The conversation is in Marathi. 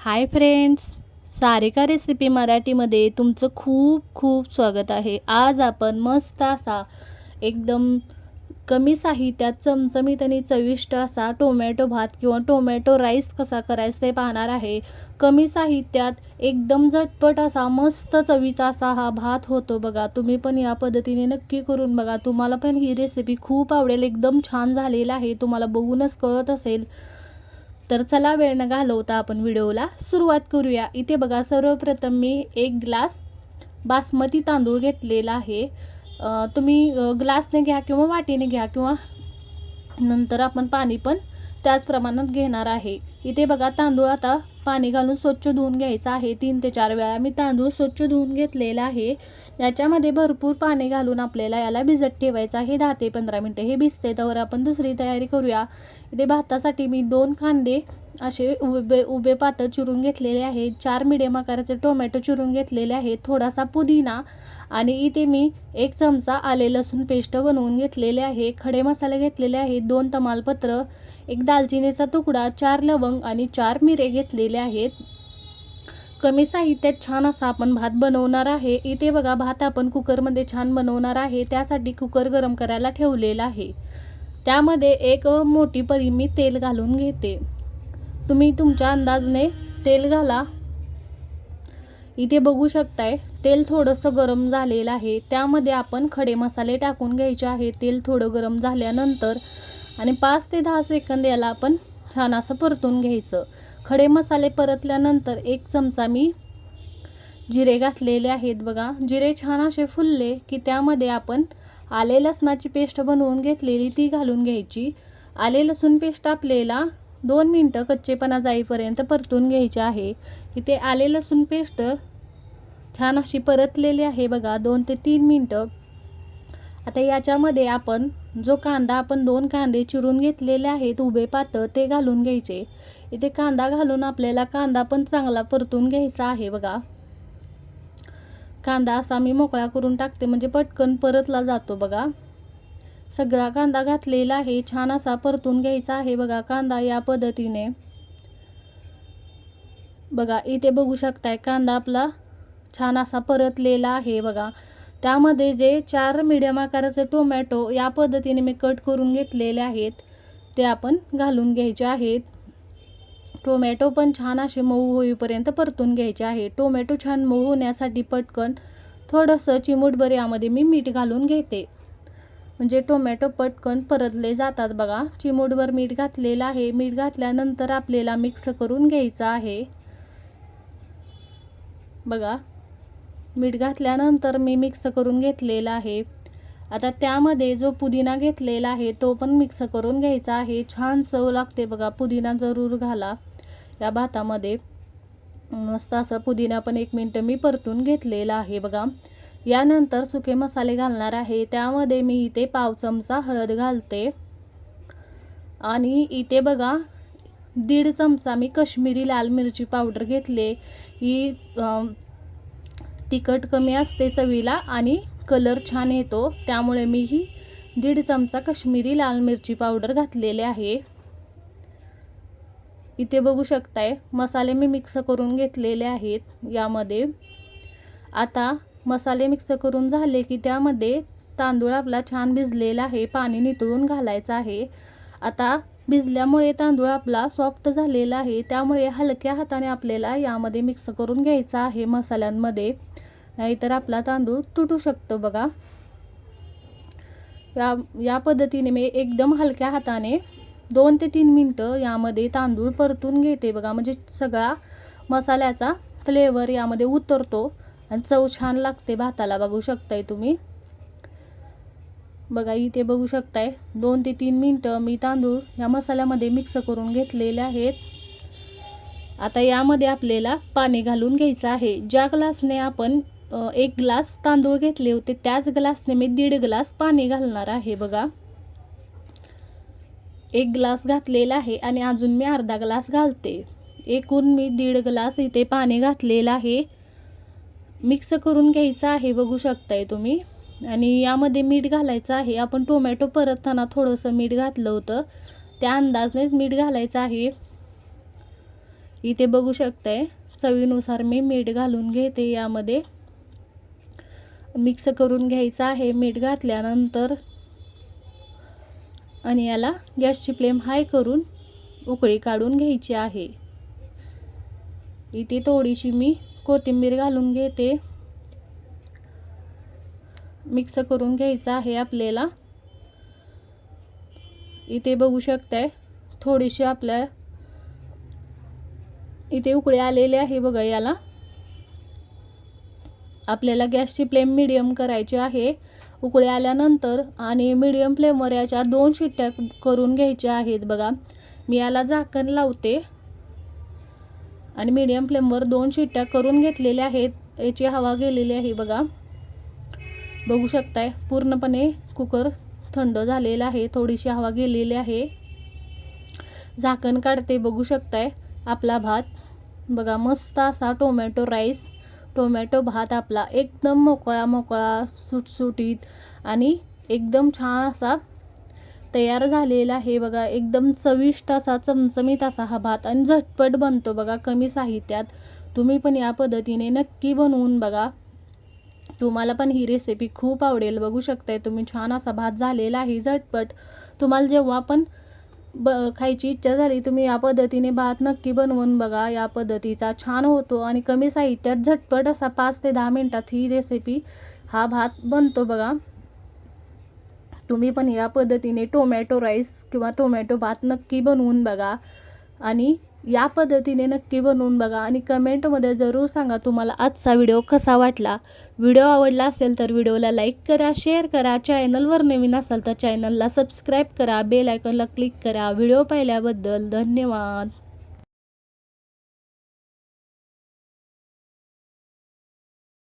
हाय फ्रेंड्स सारिका रेसिपी मराठीमध्ये तुमचं खूप खूप स्वागत आहे. आज आपण मस्त असा एकदम कमी साहित्यात चमचमीत आणि चविष्ट असा टोमॅटो भात किंवा टोमॅटो राईस कसा करायचा ते पाहणार आहे. कमी साहित्यात एकदम झटपट असा मस्त चवीचा असा हा भात होतो बघा. तुम्ही पण या पद्धतीने नक्की करून बघा. तुम्हाला पण ही रेसिपी खूप आवडेल. एकदम छान झालेला आहे. तुम्हाला बघूनच कळत असेल. तर चला वेळ न घालवता आपण व्हिडिओला सुरुवात करूया. इथे बघा सर्वप्रथम मी एक ग्लास बासमती तांदूळ घेतलेला आहे. तुम्ही ग्लासने घ्या किंवा वाटीने घ्या किंवा नंतर आपण पाणी पण त्याच प्रमाणात घेणार आहे. इथे बघा तांदूळ आता पाणी घालून स्वच्छ धुवून घ्यायचं आहे. तीन ते चार वेळा मी तांदूळ स्वच्छ धुवून घेतलेला आहे. याच्यामध्ये भरपूर पाणी घालून आपल्याला याला भिजत ठेवायचं आहे. दहा ते पंधरा मिनटं हे भिजते त्यावर आपण दुसरी तयारी करूया. इथे भातासाठी मी दोन कांदे असे उबे उभे पातळ चिरून घेतलेले आहे. चार मिडियम आकाराचे टोमॅटो चिरून घेतलेले आहे. थोडासा पुदिना आणि इथे मी एक चमचा आले लसूण पेस्ट बनवून घेतलेले आहे. खडे मसाले घेतलेले आहेत दोन तमालपत्र एक दालचिनीचा तुकडा चार लवंग आणि चार मिरे घेतलेले आहेत. कमी साहित्यात छान असा आपण भात बनवणार आहे. इथे बघा भात आपण कुकरमध्ये छान बनवणार आहे. त्यासाठी कुकर गरम करायला ठेवलेला आहे. त्यामध्ये एक मोठी पळी मी तेल घालून घेते. तुम्ही तुमच्या अंदाजने तेल घाला. इथे बघू शकताय तेल थोडंसं गरम झालेलं आहे. त्यामध्ये आपण खडे मसाले टाकून घ्यायचे आहे तेल थोडं गरम झाल्यानंतर आणि पाच ते दहा सेकंद याला आपण छान असं परतून घ्यायचं. खडे मसाले परतल्यानंतर एक चमचा मी जिरे घातलेले आहेत बघा. जिरे छान असे फुलले की त्यामध्ये आपण आले लसणाची पेस्ट बनवून घेतलेली ती घालून घ्यायची. आले लसूण पेस्ट आपल्याला दोन मिनटं कच्चेपणा जाईपर्यंत परतून घ्यायचे आहे. इथे आले लसूण पेस्ट छान अशी परतलेली आहे बघा दोन ते तीन मिनटं. आता याच्यामध्ये आपण जो कांदा आपण दोन कांदे चिरून घेतलेले आहेत उभे पातळ ते घालून घ्यायचे. इथे कांदा घालून आपल्याला कांदा पण चांगला परतून घ्यायचा आहे बघा. कांदा असा मी मोकळा करून टाकते म्हणजे पटकन परतला जातो बघा. सगळा कांदा घातलेला आहे छान असा परतून घ्यायचा आहे बघा कांदा या पद्धतीने. बघा इथे बघू शकताय कांदा आपला छान असा परतलेला आहे बघा. त्यामध्ये जे चार मिडियम आकाराचे टोमॅटो या पद्धतीने मी कट करून घेतलेले आहेत ते आपण घालून घ्यायचे आहेत. टोमॅटो पण छान असे मऊ होईपर्यंत परतून घ्यायचे आहे. टोमॅटो छान मऊ होण्यासाठी पटकन थोडंसं चिमूटभर यामध्ये मी मीठ घालून घेते. म्हणजे टोमॅटो पटकन परतले जातात बघा. चिमूटभर मीठ घातलेलं आहे. मीठ घातल्यानंतर आपल्याला मिक्स करून घ्यायचं आहे. बघा. मीठ घातल्यानंतर मी मिक्स करून घेतलेला आहे. आता त्यामध्ये जो पुदिना घेतलेला आहे तो पण मिक्स करून घ्यायचा आहे. छान चव लागते बघा पुदिना जरूर घाला या भातामध्ये. मस्त असं पुदिना पण एक मिनटं मी परतून घेतलेला आहे बघा. यानंतर सुके मसाले घालणार आहे. त्यामध्ये मी इथे पाव चमचा हळद घालते. आणि इथे बघा दीड चमचा मी कश्मीरी लाल मिरची पावडर घेतले. ही तिखट कमी असते चवीला आणि कलर छान येतो. त्यामुळे मी ही दीड चमचा कश्मीरी लाल मिरची पावडर घातलेले आहे. इथे बघू शकताय मसाले मी मिक्स करून घेतलेले आहेत यामध्ये. आता मसाले मिक्स करून झाले की त्यामध्ये तांदूळ आपला छान भिजलेला आहे पाणी नितळून घालायचं आहे. आता भिजल्यामुळे तांदूळ आपला सॉफ्ट झालेला आहे त्यामुळे हलक्या हाताने आपल्याला यामध्ये मिक्स करून घ्यायचा आहे मसाल्यांमध्ये. नाहीतर आपला तांदूळ तुटू शकतो बघा. या या पद्धतीने मी एकदम हलक्या हाताने दोन ते तीन मिनटं यामध्ये तांदूळ परतून घेते बघा. म्हणजे सगळा मसाल्याचा फ्लेवर यामध्ये उतरतो. आणि चव छान लागते भाताला बघू शकताय तुम्ही. बघा इथे बघू शकताय. दोन ते तीन मिनटं मी तांदूळ या मसाल्यामध्ये मिक्स करून घेतलेले आहेत. आता यामध्ये आपल्याला पाणी घालून घ्यायचं आहे. ज्या ग्लासने आपण एक ग्लास तांदूळ घेतले होते त्याच ग्लासने मी दीड ग्लास पाणी घालणार आहे बघा. एक ग्लास घातलेला आहे आणि अजून मी अर्धा ग्लास घालते. एकूण मी दीड ग्लास इथे पाणी घातलेलं आहे. मिक्स करून घ्यायचं आहे बघू शकताय तुम्ही. आणि यामध्ये मीठ घालायचं आहे. आपण टोमॅटो परतताना थोडंसं मीठ घातलं होतं. त्या अंदाजनेच मीठ घालायचं आहे. इथे बघू शकताय चवीनुसार मी मीठ घालून घेते यामध्ये. मिक्स करून घ्यायचं आहे मीठ घातल्यानंतर. आणि याला गॅसची फ्लेम हाय करून उकळी काढून घ्यायची आहे. इथे थोडीशी मी कोथिंबीर घालून घेते. मिक्स करून घ्यायचं आहे आपल्याला. इथे बघू शकताय थोडीशी आपल्या इथे उकळे आलेले आहे बघा याला. आपल्याला गॅसची फ्लेम मिडियम करायची आहे. उकळी आल्यानंतर आणि मिडियम फ्लेमवर याच्या दोन शिट्ट्या करून घ्यायच्या आहेत बघा. मी याला झाकण लावते. आणि मीडियम फ्लेमवर दोन शिट्ट्या करून घेतलेल्या आहेत. याची हवा गेलेली आहे बघा. बघू शकताय पूर्णपणे कुकर थंड झालेला आहे. थोडीशी हवा गेलेली आहे. झाकण काढते बघू शकताय आपला भात. बघा मस्त असा टोमॅटो राईस टोमॅटो भात आपला एकदम मोकळा मोकळा सुटसुटीत आणि एकदम छान असा तयार झालेला आहे. बघा एकदम चविष्ट असा चमचमीत असा हा भात आणि झटपट बनतो बघा कमी साहित्यात. तुम्ही पण या पद्धतीने नक्की बनवून बघा. तुम्हाला पण ही रेसिपी खूप आवडेल. बघू शकताय तुम्ही छान असा भात झालेला आहे झटपट. तुम्हाला जेव्हा पण ब खायची इच्छा झाली तुम्ही या पद्धतीने भात नक्की बनवून बघा. या पद्धतीचा छान होतो आणि कमी साहित्यात झटपट असा पाच ते दहा मिनटात ही रेसिपी हा भात बनतो बघा. तुम्ही पण या पद्धतीने टोमॅटो राईस किंवा टोमॅटो भात नक्की बनवून बघा. आणि या पद्धतीने नक्की बनवून बघा. आणि कमेंटमध्ये जरूर सांगा तुम्हाला आजचा व्हिडिओ कसा वाटला. व्हिडिओ आवडला असेल तर व्हिडिओला लाईक करा शेअर करा. चॅनलवर नवीन असाल तर चॅनलला सबस्क्राईब करा. बेल आयकॉनला क्लिक करा. व्हिडिओ पाहिल्याबद्दल धन्यवाद.